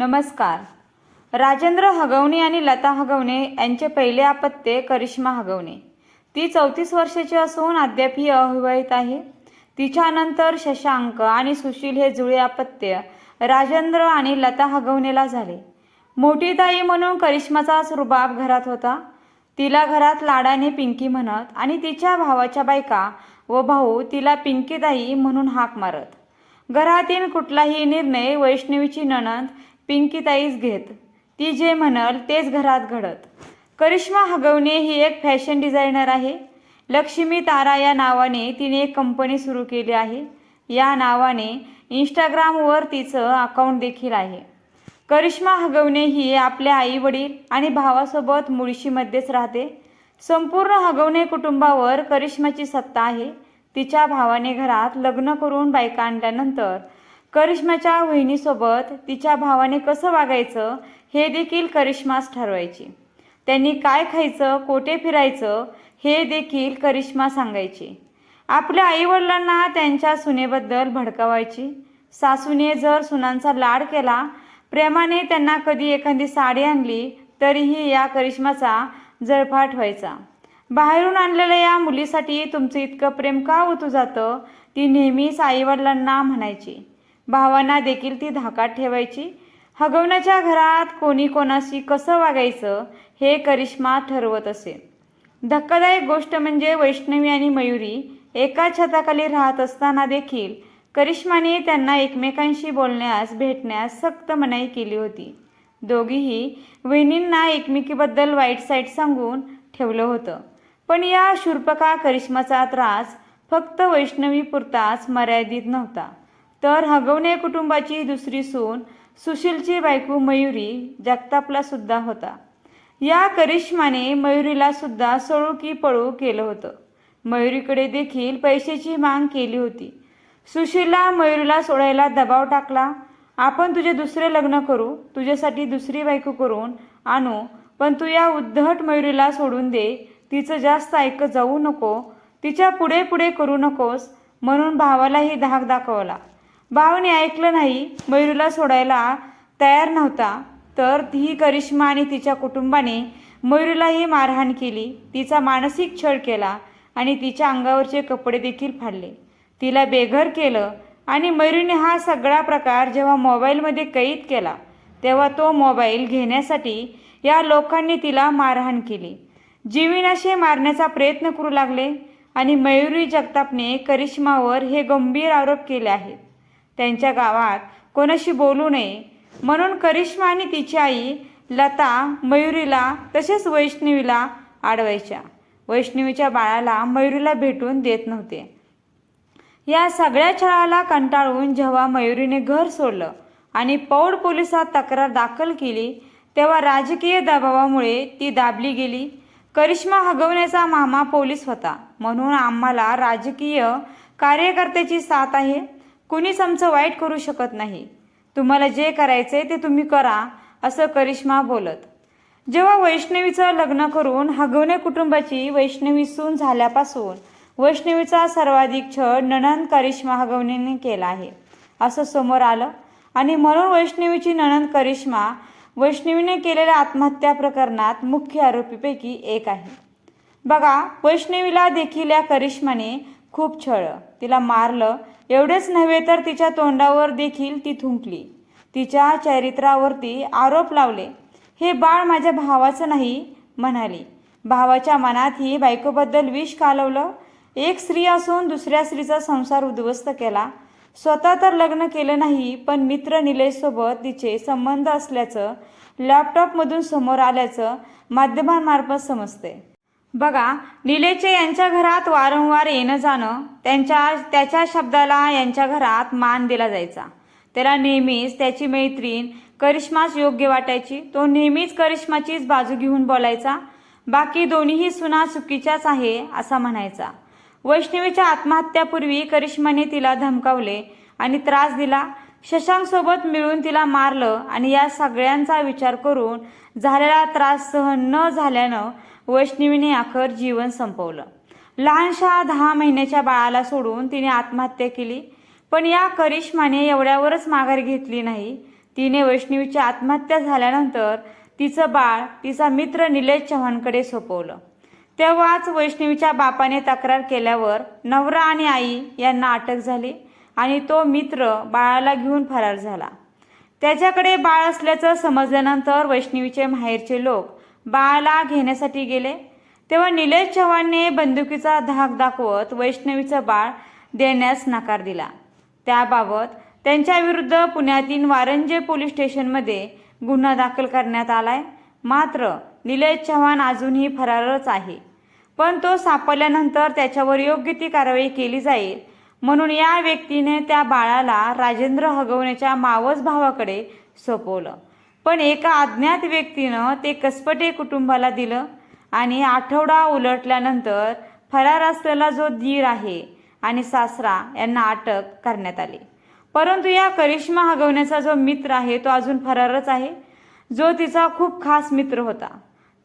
नमस्कार. राजेंद्र हगवणे आणि लता हगवणे यांचे पहिले अपत्य करिश्मा हगवणे. ती चौतीस वर्षाची असून अद्याप ही अविवाहित आहे. तिच्यानंतर शशांक आणि सुशील हे जुळे अपत्य राजेंद्र आणि लता हगवणेला झाले. मोठी ताई म्हणून करिश्माचाच रुबाब घरात होता. तिला घरात लाडाने पिंकी म्हणत आणि तिच्या भावाच्या बायका व भाऊ तिला पिंकीताई म्हणून हाक मारत. घरातील कुठलाही निर्णय वैष्णवीची नणंद पिंकीताईच घेत. ती जे म्हणल तेच घरात घडत. करिश्मा हगवणे ही एक फॅशन डिझायनर आहे. लक्ष्मी तारा या नावाने तिने एक कंपनी सुरू केली आहे. या नावाने इंस्टाग्रामवर तिचं अकाउंट देखील आहे. करिश्मा हगवणे ही आपल्या आई वडील आणि भावासोबत मुळशीमध्येच राहते. संपूर्ण हगवणे कुटुंबावर करिश्माची सत्ता आहे. तिच्या भावाने घरात लग्न करून बायका आणल्यानंतर करिश्माच्या वहिनीसोबत तिच्या भावाने कसं वागायचं हे देखील करिश्माच ठरवायची. त्यांनी काय खायचं कोठे फिरायचं हे देखील करिश्मा सांगायची. आपल्या आईवडिलांना त्यांच्या सुनेबद्दल भडकावायची. सासूने जर सुनांचा लाड केला प्रेमाने त्यांना कधी एखादी साडी आणली तरीही या करिश्माचा जळफाट व्हायचा. बाहेरून आणलेल्या या मुलीसाठी तुमचं इतकं प्रेम का होतं जातं ती नेहमीच आईवडिलांना म्हणायची. भावांना देखील ती धाकात ठेवायची. हगवण्याच्या घरात कोणी कोणाशी कसं वागायचं हे करिश्मा ठरवत असे. धक्कादायक गोष्ट म्हणजे वैष्णवी आणि मयुरी एका छताखाली राहत असताना देखील करिश्माने त्यांना एकमेकांशी बोलण्यास भेटण्यास सक्त मनाई केली होती. दोघीही वहिनींना एकमेकीबद्दल वाईट साईट सांगून ठेवलं होतं. पण या शूर्पका करिश्माचा त्रास फक्त वैष्णवीपुरताच मर्यादित नव्हता. तर हगवणे कुटुंबाची दुसरी सून सुशीलची बायको मयुरी जगतापला सुद्धा होता. या करिश्माने मयुरीला सुद्धा सळू की पळू केलं होतं. मयुरीकडे देखील पैशाची माग केली होती. सुशीलला मयुरीला सोडायला दबाव टाकला. आपण तुझे दुसरे लग्न करू तुझ्यासाठी दुसरी बायको करून आणू पण तू या उद्धट मयुरीला सोडून दे. तिचं जास्त ऐकत जाऊ नको. तिच्या पुढे पुढे करू नकोस म्हणून भावालाही धाक दाखवला. भावाने ऐकलं नाही मयुरीला सोडायला तयार नव्हता. तर ही करिश्मा आणि तिच्या कुटुंबाने मयुरीलाही मारहाण केली. तिचा मानसिक छळ केला आणि तिच्या अंगावरचे कपडे देखील फाडले. तिला बेघर केलं आणि मयुरीने हा सगळा प्रकार जेव्हा मोबाईलमध्ये कैद केला तेव्हा तो मोबाईल घेण्यासाठी या लोकांनी तिला मारहाण केली. जीविनाशे मारण्याचा प्रयत्न करू लागले आणि मयुरी जगतापने करिश्मावर हे गंभीर आरोप केले आहेत. त्यांच्या गावात कोणाशी बोलू नये. म्हणून करिश्मा आणि तिची आई लता मयुरीला तसेच वैष्णवीला आडवायच्या. वैष्णवीच्या बाळाला मयुरीला भेटून देत नव्हते. या सगळ्या छळाला कंटाळून जेव्हा मयुरीने घर सोडलं आणि पौड पोलिसात तक्रार दाखल केली तेव्हा राजकीय दबावामुळे ती दाबली गेली. करिश्मा हगवण्याचा मामा पोलीस होता. म्हणून आम्हाला राजकीय कार्यकर्त्याची साथ आहे. कुणीच आमचं वाईट करू शकत नाही. तुम्हाला जे करायचे ते तुम्ही करा असं करिश्मा बोलत. जेव्हा वैष्णवीचं लग्न करून हगवणे कुटुंबाची वैष्णवी सून झाल्यापासून वैष्णवीचा सर्वाधिक छळ नणंद करिश्मा हगवणेने केला आहे असं समोर आलं. आणि म्हणून वैष्णवीची नणंद करिश्मा वैष्णवीने केलेल्या आत्महत्या प्रकरणात मुख्य आरोपीपैकी एक आहे. बघा वैष्णवीला देखील या करिश्माने खूप छळलं तिला मारलं एवढेच नव्हे तर तिच्या तोंडावर देखील ती थुंकली. तिच्या चरित्रावरती आरोप लावले. हे बाळ माझ्या भावाचं नाही म्हणाली. भावाच्या मनात ही बायकोबद्दल विष कालवलं. एक स्त्री असून दुसऱ्या स्त्रीचा संसार उद्ध्वस्त केला. स्वतः तर लग्न केलं नाही पण मित्र निलेशसोबत तिचे संबंध असल्याचं लॅपटॉपमधून समोर आल्याचं माध्यमांमार्फत समजते. बघा निलेचे यांच्या घरात वारंवार येणं जाणं त्यांच्या त्याच्या शब्दाला यांच्या घरात मान दिला जायचा. त्याला नेहमीच त्याची मैत्रीण करिश्माच योग्य वाटायची. तो नेहमीच करिश्माचीच बाजू घेऊन बोलायचा. बाकी दोन्हीही सुना चुकीच्याच आहे असा म्हणायचा. वैष्णवीच्या आत्महत्यापूर्वी करिश्माने तिला धमकावले आणि त्रास दिला. शशांकसोबत मिळून तिला मारलं आणि या सगळ्यांचा विचार करून झालेला त्रास सहन न झाल्यानं वैष्णवीने अखर जीवन संपवलं. लहानशा दहा महिन्याच्या बाळाला सोडून तिने आत्महत्या केली पण या करिश्माने एवढ्यावरच माघार घेतली नाही. तिने वैष्णवीची आत्महत्या झाल्यानंतर तिचं बाळ तिचा मित्र निलेश चव्हाणकडे सोपवलं. तेव्हाच वैष्णवीच्या बापाने तक्रार केल्यावर नवरा आणि आई यांना अटक झाली आणि तो मित्र बाळाला घेऊन फरार झाला. त्याच्याकडे बाळ असल्याचं समजल्यानंतर वैष्णवीचे माहेरचे लोक बाळाला घेण्यासाठी गेले. तेव्हा निलेश चव्हाणने बंदुकीचा धाक दाखवत वैष्णवीचं बाळ देण्यास नकार दिला. त्याबाबत त्यांच्याविरुद्ध पुण्यातील वारंजे पोलीस स्टेशनमध्ये गुन्हा दाखल करण्यात आलाय. मात्र निलेश चव्हाण अजूनही फरारच आहे. पण तो सापडल्यानंतर त्याच्यावर योग्य ती कारवाई केली जाईल म्हणून या व्यक्तीने त्या बाळाला राजेंद्र हगवण्याच्या मावस भावाकडे सोपवलं. पण एका अज्ञात व्यक्तीनं ते कसपटे कुटुंबाला दिलं आणि आठवडा उलटल्यानंतर फरार असलेला जो धीर आहे आणि सासरा यांना अटक करण्यात आली. परंतु या करिश्मा हगवण्याचा जो मित्र आहे तो अजून फरारच आहे. जो तिचा खूप खास मित्र होता.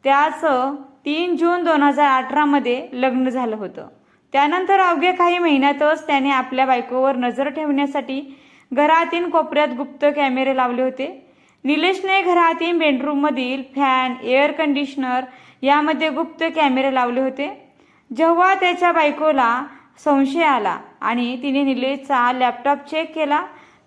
त्याचं तीन जून दोन हजार अठरामध्ये लग्न झालं होतं. त्यानंतर अवघ्या काही महिन्यातच त्याने आपल्या बायकोवर नजर ठेवण्यासाठी घरातील कोपऱ्यात गुप्त कॅमेरे लावले होते. निलेशने घरातील बेडरूममधील फॅन एअर कंडिशनर यामध्ये गुप्त कॅमेरे लावले होते. जेव्हा त्याच्या बायकोला संशय आला आणि तिने निलेशचा लॅपटॉप चेक केला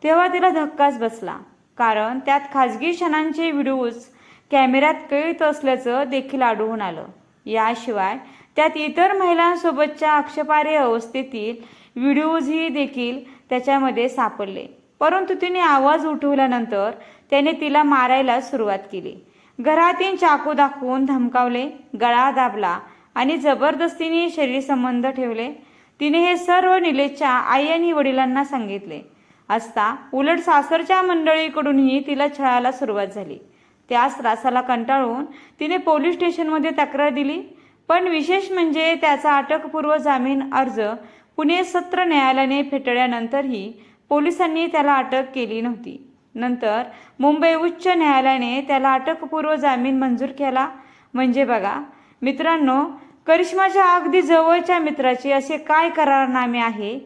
तेव्हा तिला धक्काच बसला. कारण त्यात खाजगी क्षणांचे व्हिडिओज कॅमेऱ्यात कैद असल्याचं देखील आढळून आलं. याशिवाय त्यात इतर महिलांसोबतच्या आक्षेपार्ह अवस्थेतील व्हिडिओजही देखील त्याच्यामध्ये सापडले. परंतु तिने आवाज उठवल्यानंतर त्याने तिला मारायला सुरुवात केली. घरातील चाकू दाखवून धमकावले गळा दाबला आणि जबरदस्तीने शरीर संबंध ठेवले. तिने हे सर्व निलेशच्या आई आणि वडिलांना सांगितले. असता उलट सासरच्या मंडळीकडूनही तिला छळायला सुरुवात झाली. त्याच त्रासाला कंटाळून तिने पोलीस स्टेशनमध्ये तक्रार दिली. पण विशेष म्हणजे त्याचा अटकपूर्व जामीन अर्ज पुणे सत्र न्यायालयाने फेटाळल्यानंतरही पोलिसांनी त्याला अटक केली नव्हती. नंतर मुंबई उच्च न्यायालयाने त्याला अटकपूर्व जामीन मंजूर केला. म्हणजे बघा मित्रांनो करिश्माच्या अगदी जवळच्या मित्राचे असे काय करारनामे आहे?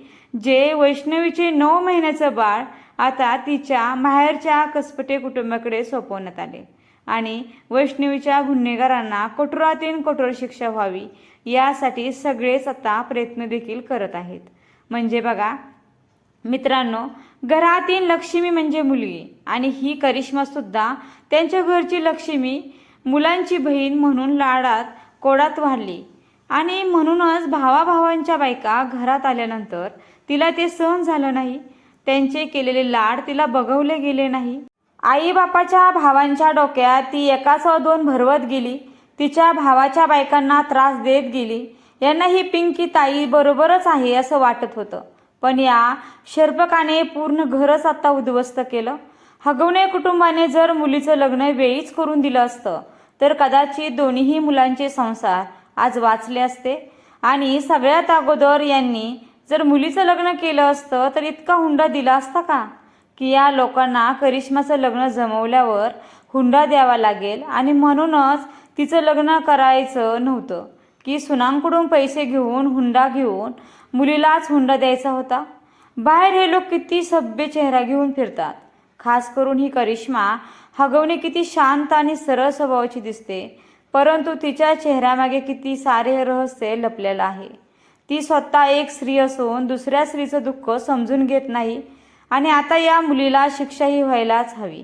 जे वैष्णवीचे नऊ महिन्याचं बाळ आता तिच्या माहेरच्या कसपटे कुटुंबाकडे सोपवण्यात आले. आणि वैष्णवीच्या गुन्हेगारांना कठोरातील कठोर शिक्षा व्हावी यासाठी सगळेच आता प्रयत्न देखील करत आहेत. म्हणजे बघा मित्रांनो घरातील लक्ष्मी म्हणजे मुलगी आणि ही करिश्मा सुद्धा त्यांच्या घरची लक्ष्मी मुलांची बहीण म्हणून लाडात कोडात वाढली. आणि म्हणूनच भावाभावांच्या बायका घरात आल्यानंतर तिला ते सहन झालं नाही. त्यांचे केलेले लाड तिला बघवले गेले नाही. आईबापाच्या भावांच्या डोक्यात ती एकासह दोन भरवत गेली. तिच्या भावाच्या बायकांना त्रास देत गेली. यांना ही पिंकी ताई बरोबरच आहे असं वाटत होतं. पण या शर्पकाने पूर्ण घरच आता उद्ध्वस्त केलं. हगवणे कुटुंबाने जर मुलीचं लग्न वेळीच करून दिलं असतं तर कदाचित दोन्हीही मुलांचे संसार आज वाचले असते. आणि सगळ्यात अगोदर यांनी जर मुलीचं लग्न केलं असतं तर इतका हुंडा दिला असता का? की या लोकांना करिश्माचं लग्न जमवल्यावर हुंडा द्यावा लागेल आणि म्हणूनच तिचं लग्न करायचं नव्हतं. की सुनांकडून पैसे घेऊन हुंडा घेऊन मुलीलाच हुंडा द्यायचा होता. बाहेर हे लोक किती सभ्य चेहरा घेऊन फिरतात. खास करून ही करिश्मा हगवणे किती शांत आणि सरळ स्वभावाची दिसते. परंतु तिच्या चेहऱ्यामागे किती सारे रहस्य लपलेलं आहे. ती स्वतः एक स्त्री असून दुसऱ्या स्त्रीचं दुःख समजून घेत नाही आणि आता या मुलीला शिक्षाही व्हायलाच हवी.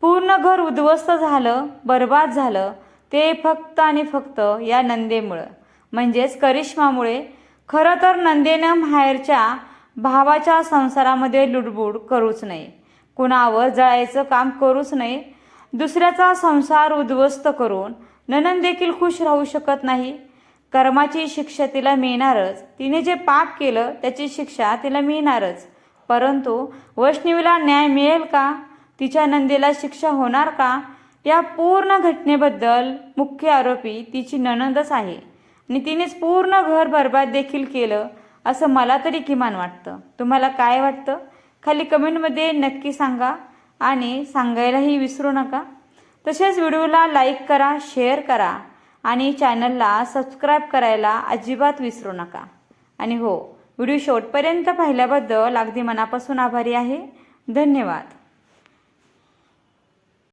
पूर्ण घर उद्ध्वस्त झालं बर्बाद झालं ते फक्त आणि फक्त या नंदेमुळं. म्हणजेच करिश्मामुळे खरं तर नंदेनं माहेरच्या भावाच्या संसारामध्ये लुडबुड करूच नये. कुणावर जळायचं काम करूच नये. दुसऱ्याचा संसार उद्ध्वस्त करून ननंद देखील खुश राहू शकत नाही. कर्माची शिक्षा तिला मिळणारच. तिने जे पाप केलं त्याची शिक्षा तिला मिळणारच. परंतु वैष्णवीला न्याय मिळेल का? तिच्या नंदीला शिक्षा होणार का? या पूर्ण घटनेबद्दल मुख्य आरोपी तिची ननंदच आहे. आणि तिनेच पूर्ण घर बर्बाद देखील केलं असं मला तरी किमान वाटतं. तुम्हाला काय वाटतं? खाली कमेंटमध्ये नक्की सांगा आणि सांगायलाही विसरू नका. तसेच व्हिडिओला लाईक करा शेअर करा आणि चॅनलला सबस्क्राईब करायला अजिबात विसरू नका. आणि हो व्हिडिओ शेवटपर्यंत पाहिल्याबद्दल अगदी मनापासून आभारी आहे. धन्यवाद.